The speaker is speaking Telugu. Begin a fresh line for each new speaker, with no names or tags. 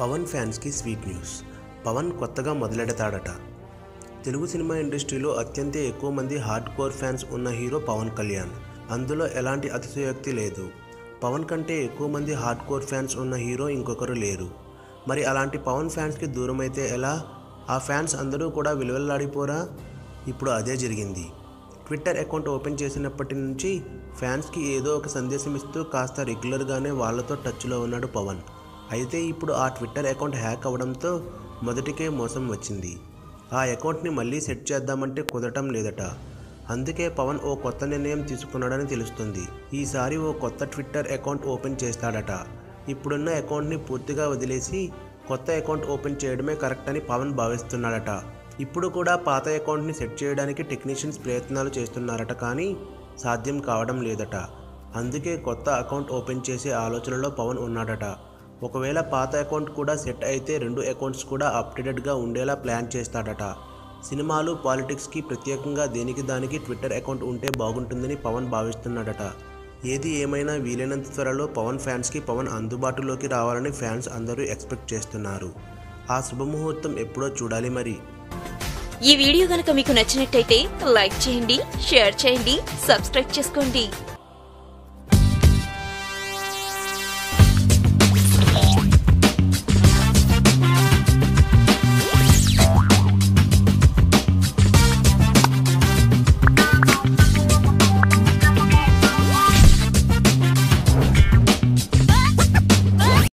పవన్ ఫ్యాన్స్కి స్వీట్ న్యూస్. పవన్ కొత్తగా మొదలెడతాడట. తెలుగు సినిమా ఇండస్ట్రీలో అత్యంత ఎక్కువ మంది హార్డ్ కోర్ ఫ్యాన్స్ ఉన్న హీరో పవన్ కళ్యాణ్. అందులో ఎలాంటి అతిశయోక్తి లేదు. పవన్ కంటే ఎక్కువ మంది హార్డ్ కోర్ ఫ్యాన్స్ ఉన్న హీరో ఇంకొకరు లేరు. మరి అలాంటి పవన్ ఫ్యాన్స్కి దూరం అయితే ఎలా? ఆ ఫ్యాన్స్ అందరూ కూడా విలువల్లాడిపోరా? ఇప్పుడు అదే జరిగింది. ట్విట్టర్ అకౌంట్ ఓపెన్ చేసినప్పటి నుంచి ఫ్యాన్స్కి ఏదో ఒక సందేశం ఇస్తూ కాస్త రెగ్యులర్గానే వాళ్ళతో టచ్లో ఉన్నాడు పవన్. అయితే ఇప్పుడు ఆ ట్విట్టర్ అకౌంట్ హ్యాక్ అవడంతో మొదటికే మోసం వచ్చింది. ఆ అకౌంట్ని మళ్ళీ సెట్ చేద్దామంటే కుదరటం లేదట. అందుకే పవన్ ఓ కొత్త నిర్ణయం తీసుకున్నాడని తెలుస్తుంది. ఈసారి ఓ కొత్త ట్విట్టర్ అకౌంట్ ఓపెన్ చేస్తాడట. ఇప్పుడున్న అకౌంట్ని పూర్తిగా వదిలేసి కొత్త అకౌంట్ ఓపెన్ చేయడమే కరెక్ట్ అని పవన్ భావిస్తున్నాడట. ఇప్పుడు కూడా పాత అకౌంట్ని సెట్ చేయడానికి టెక్నీషియన్స్ ప్రయత్నాలు చేస్తున్నారట కానీ సాధ్యం కావడం లేదట. అందుకే కొత్త అకౌంట్ ఓపెన్ చేసే ఆలోచనలో పవన్ ఉన్నాడట. ఒకవేళ పాత అకౌంట్ కూడా సెట్ అయితే రెండు అకౌంట్స్ కూడా అప్డేటెడ్గా ఉండేలా ప్లాన్ చేస్తాడట. సినిమాలు పాలిటిక్స్కి ప్రత్యేకంగా దేనికి దానికి ట్విట్టర్ అకౌంట్ ఉంటే బాగుంటుందని పవన్ భావిస్తున్నాడట. ఏది ఏమైనా వీలైనంత త్వరలో పవన్ ఫ్యాన్స్కి పవన్ అందుబాటులోకి రావాలని ఫ్యాన్స్ అందరూ ఎక్స్పెక్ట్ చేస్తున్నారు. ఆ శుభముహూర్తం ఎప్పుడో చూడాలి మరి.
ఈ వీడియో కనుక మీకు నచ్చినట్టయితే లైక్ చేయండి షేర్ చేయండి సబ్స్క్రైబ్ చేసుకోండి.